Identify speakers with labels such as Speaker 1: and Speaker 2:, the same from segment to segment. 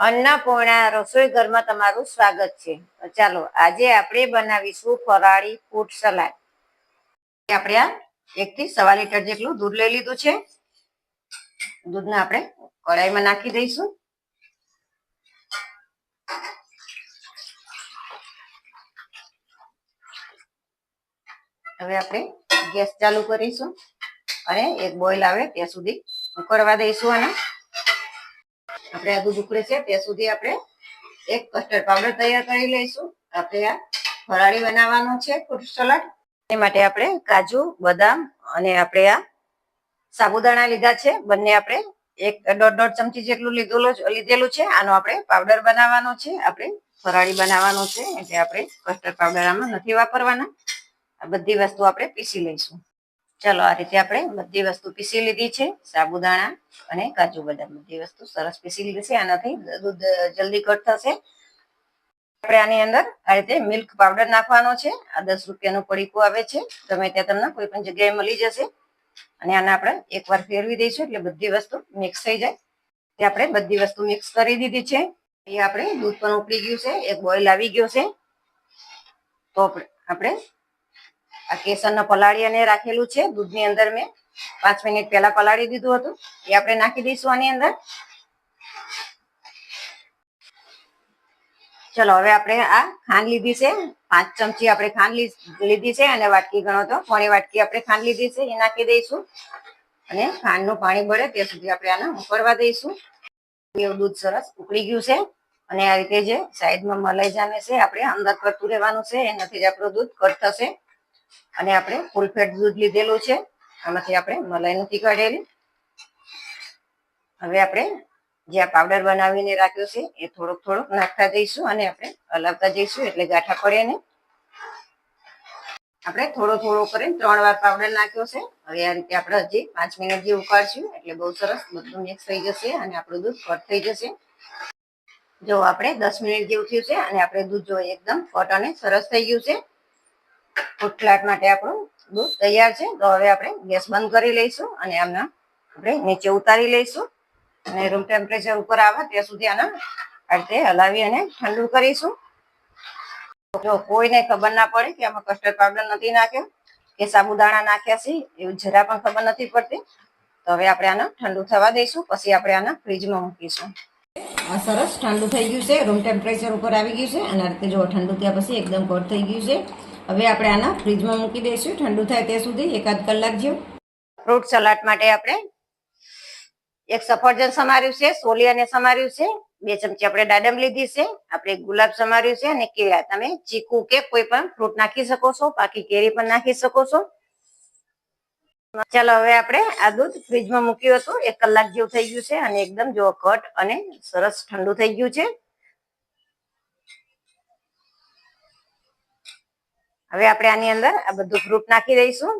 Speaker 1: અન્નપૂર્ણા રસોઈ ઘરમાં તમારું સ્વાગત છે. ચાલો, આજે આપણે બનાવીશું ફરાળી ફૂટ સલાડ. આપણે આ એક થી સવા લીટર જેટલું દૂધ લઈ લીધું છે. દૂધને આપણે કડાઈમાં નાખી દઈશું. હવે આપણે ગેસ ચાલુ કરીશું અને એક બોઇલ આવે ત્યાં સુધી ઉકળવા દઈશું અને આપણે આ દૂધ છે ત્યાં સુધી આપણે એક કસ્ટર્ડ પાવડર તૈયાર કરી લઈશું. આપણે આ ફરાળી બનાવવાનું છે ફ્રૂટ સલાડ એ માટે આપણે કાજુ, બદામ અને આપણે આ સાબુદાણા લીધા છે. બંને આપણે એક દોઢ દોઢ ચમચી જેટલું લીધેલું લીધેલું છે. આનો આપણે પાવડર બનાવવાનો છે. આપણે ફરાળી બનાવવાનો છે. એટલે આપણે કસ્ટર્ડ પાવડર આમાં નથી વાપરવાના. આ બધી વસ્તુ આપણે પીસી લઈશું. ચલો આ રીતે આપણે બધી વસ્તુ પીસી લીધી છે, સાબુદાણા અને કાજુ બદામ. બધી વસ્તુ સરસ પીસી લીધી છે, આનાથી દૂધ જલ્દી કટ થશે. આપણે આની અંદર આ રીતે મિલ્ક પાવડર નાખવાનો છે, આ દસ રૂપિયાનું પડીકું આવે છે. ગમે ત્યાં તમને કોઈ પણ જગ્યાએ મળી જશે. અને આને આપણે એકવાર ફેરવી દઈશું એટલે બધી વસ્તુ મિક્સ થઈ જાય. તે આપણે બધી વસ્તુ મિક્સ કરી દીધી છે. એ આપણે દૂધ પણ ઉકળી ગયું છે, એક બોઇલ આવી ગયો છે. તો આપણે આ કેસરનો પલાળી અને રાખેલું છે, દૂધની અંદર મેં પાંચ મિનિટ પહેલા પલાળી દીધું હતું. એ આપણે નાખી દઈશું આની અંદર. ચલો, હવે આપણે આ ખાંડ લીધી છે. પાંચ ચમચી આપણે ખાંડ લીધી છે અને વાટકી ગણો તો. પોણી વાટકી આપણે ખાંડ લીધી છે, એ નાખી દઈશું. અને ખાંડનું પાણી ભરે ત્યાં સુધી આપણે આને ઉકળવા દઈશું. એવું દૂધ સરસ ઉકળી ગયું છે. અને આ રીતે જે સાઈડમાં મલાઈ જામે છે, આપણે અંદર કરતું રહેવાનું છે, એનાથી જ આપણું દૂધ કટ થશે. અને આપણે ફૂલ ફેટ દૂધ લીધેલું છે. આમાંથી આપણે મલાઈ નથી કાઢેલી. હવે આપણે જે આ પાવડર બનાવીને રાખ્યો છે, એ થોડોક થોડોક નાખતા જઈશું અને આપણે હલાવતા જઈશું એટલે ગાંઠા પડે ને આપણે થોડો થોડો કરીને ત્રણ વાર પાવડર નાખ્યો છે. હવે આ રીતે આપણે હજી પાંચ મિનિટ જે ઉકાળશું એટલે બહુ સરસ બધું મિક્સ થઈ જશે અને આપણું દૂધ કટ થઈ જશે. જો આપણે દસ મિનિટ જેવું થયું છે અને આપણે દૂધ જો એકદમ કટ અને સરસ થઈ ગયું છે ઉટલાટ માટે આપણું દૂધ તૈયાર છે. તો હવે આપણે ગેસ બંધ કરી લઈશું અને આમના આપણે નીચે ઉતારી લઈશું. અને રૂમ ટેમ્પરેચર ઉપર આવે ત્યાં સુધી આના આ રીતે હલાવી અને ઠંડુ કરીશું. જો કોઈને ખબર ના પડે કે આમાં કસ્ટર્ડ પાવડર નથી નાખ્યો, કે સાબુદાણા નાખ્યા છે, એવું જરા પણ ખબર નથી પડતી, તો હવે આપણે આને ઠંડુ થવા દઈશું. પછી આપણે આને ફ્રીજમાં મૂકીશું. સરસ ઠંડુ થઈ ગયું છે. રૂમ ટેમ્પરેચર ઉપર આવી ગયું છે. અને આ રીતે જો ઠંડુ થયા પછી એકદમ કોટ થઈ ગયું છે. હવે આપણે આના ફ્રીજમાં મૂકી દઈશું. ઠંડુ થાય ત્યાં સુધી એકાદ કલાક જેવું. ફ્રૂટ સલાડ માટે આપણે એક સફરજન સમાર્યું છે, સોલિયાને સમાર્યું છે, બે ચમચી આપણે દાડમ લીધી છે, આપણે ગુલાબ સમાર્યું છે અને કેળા. તમે ચીકુ કે કોઈ પણ ફ્રૂટ નાખી શકો છો, બાકી કેરી પણ નાખી શકો છો. ચાલો હવે આપણે આ દૂધ ફ્રીજમાં મૂક્યું હતું. એક કલાક જેવું થઈ ગયું છે અને એકદમ જો કટ અને સરસ ઠંડુ થઈ ગયું છે. હવે આપણે આની અંદર આ બધું ફ્રૂટ નાખી દઈશું.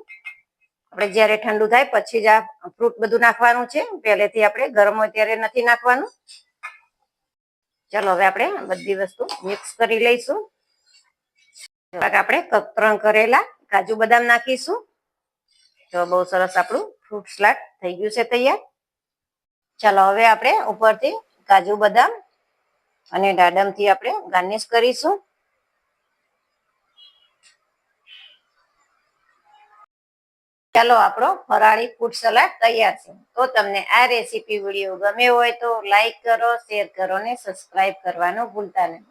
Speaker 1: આપણે જ્યારે ઠંડુ થાય પછી જ આ ફ્રૂટ બધું નાખવાનું છે. પહેલેથી આપણે ગરમ હોય ત્યારે નથી નાખવાનું. ચલો હવે આપણે બધી વસ્તુ મિક્સ કરી લઈશું. આપણે કતરણ કરેલા કાજુ બદામ નાખીશું. તો બહુ સરસ આપણું ફ્રૂટ સલાડ થઈ ગયું છે તૈયાર. ચાલો હવે આપણે ઉપરથી કાજુ બદામ અને દાડમથી આપણે ગાર્નિશ કરીશું. ચાલો આપણો ફરાળી ફૂડ સલાડ તૈયાર છે. તો તમને આ રેસીપી વીડિયો ગમે હોય તો લાઈક કરો શેર કરો ને સબસ્ક્રાઈબ કરવાનું ભૂલતા નહીં.